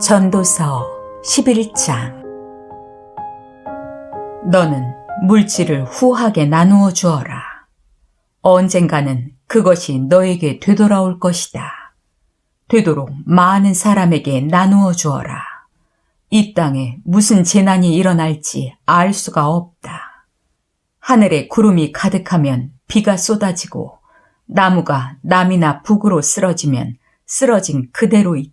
전도서 11장 너는 물질을 후하게 나누어 주어라. 언젠가는 그것이 너에게 되돌아올 것이다. 되도록 많은 사람에게 나누어 주어라. 이 땅에 무슨 재난이 일어날지 알 수가 없다. 하늘에 구름이 가득하면 비가 쏟아지고 나무가 남이나 북으로 쓰러지면 쓰러진 그대로 있다.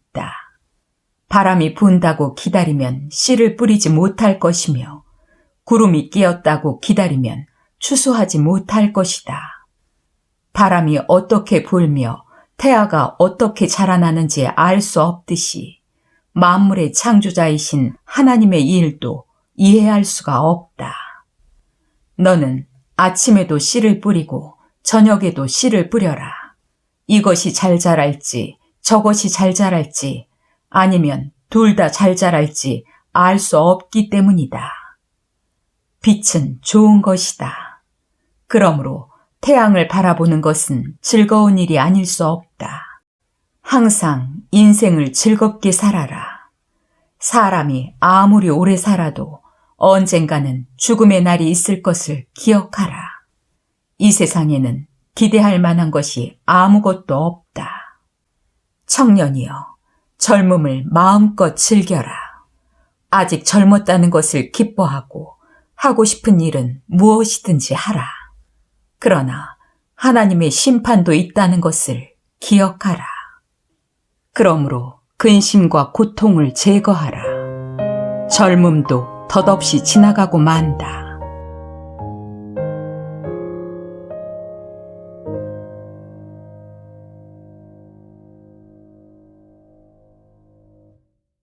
바람이 분다고 기다리면 씨를 뿌리지 못할 것이며 구름이 끼었다고 기다리면 추수하지 못할 것이다. 바람이 어떻게 불며 태아가 어떻게 자라나는지 알 수 없듯이 만물의 창조자이신 하나님의 일도 이해할 수가 없다. 너는 아침에도 씨를 뿌리고 저녁에도 씨를 뿌려라. 이것이 잘 자랄지 저것이 잘 자랄지 아니면 둘 다 잘 자랄지 알 수 없기 때문이다. 빛은 좋은 것이다. 그러므로 태양을 바라보는 것은 즐거운 일이 아닐 수 없다. 항상 인생을 즐겁게 살아라. 사람이 아무리 오래 살아도 언젠가는 죽음의 날이 있을 것을 기억하라. 이 세상에는 기대할 만한 것이 아무것도 없다. 청년이여, 젊음을 마음껏 즐겨라. 아직 젊었다는 것을 기뻐하고 하고 싶은 일은 무엇이든지 하라. 그러나 하나님의 심판도 있다는 것을 기억하라. 그러므로 근심과 고통을 제거하라. 젊음도 덧없이 지나가고 만다.